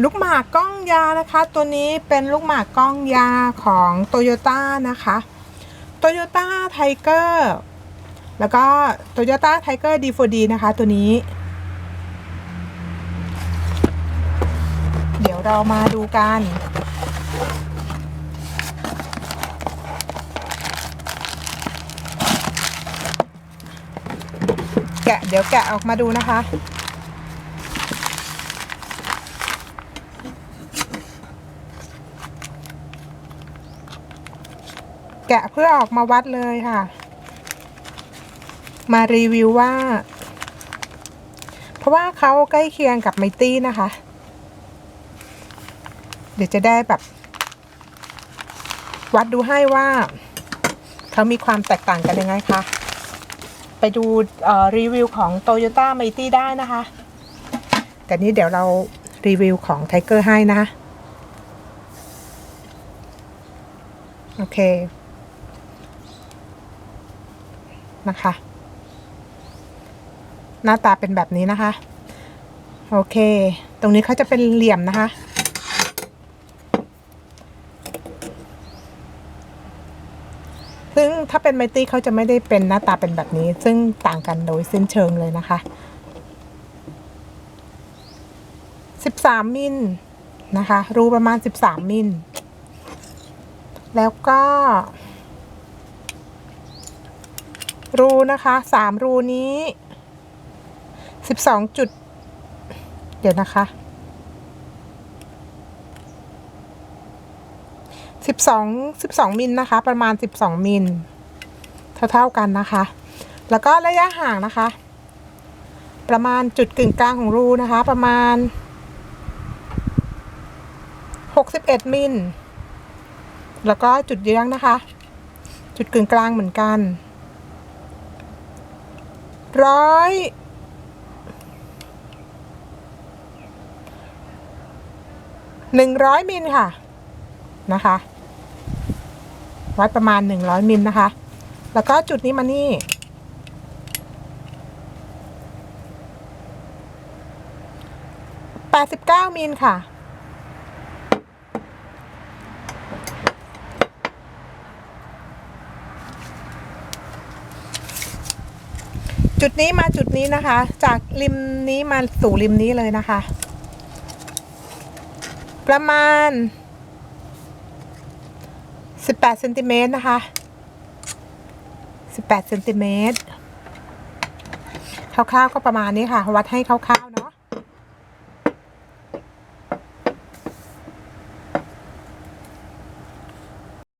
ลูกหมากกล้องยานะคะ ตัวนี้เป็นลูกหมากกล้องยาของ t o y ยต้นะคะ t o y ยต้าไทเกอร์แล้วก็ t o y ยต้าไทเกอร์ D4D นะคะ ตัวนี้ เดี๋ยวเรามาดูกันแกะเดี๋ยวแกะออกมาดูนะคะ กะเพื่อออกมาวัดเลยค่ะ มารีวิวว่า เพราะว่าเขาใกล้เคียงกับไมตี้นะคะ เดี๋ยวจะได้แบบ วัดดูให้ว่าเขามีความแตกต่างกันยังไงคะ ไปดูรีวิวของ Toyota m i g h t y ได้นะคะ แต่นี้เดี๋ยวเรารีวิวของ Tiger ให้นะ โอเค นะคะ หน้าตาเป็นแบบนี้นะคะ โอเค ตรงนี้เขาจะเป็นเหลี่ยมนะคะ ซึ่งถ้าเป็นไมตี้เขาจะไม่ได้เป็นหน้าตาเป็นแบบนี้ ซึ่งต่างกันโดยสิ้นเชิงเลยนะคะ 13 มิลนะคะ รูประมาณ 13 มิลแล้วก็ รูนะคะ3รูนี้12จุด เดี๋ยวนะคะสิบสองสิบสองมิลนะคะ ประมาณสิบสองมิลเท่าเท่าๆกันนะคะ แล้วก็ระยะห่างนะคะ ประมาณจุดกึ่งกลางของรูนะคะ ประมาณหกสิบเอ็ดมิลแล้วก็จุดเยื้องนะคะ จุดกึ่งกลางเหมือนกัน ร้อยหนึ่งร้อยมิลค่ะนะคะวัดประมาณ100มิลนะคะ แล้วก็จุดนี้มานี่89มิลค่ะ จุดนี้มาจุดนี้นะคะ จากริมนี้มาสู่ริมนี้เลยนะคะ ประมาณ 18เซนติเมตรนะคะ 18เซนติเมตรคร่าวๆก็ประมาณนี้ค่ะ วัดให้คร่าวๆ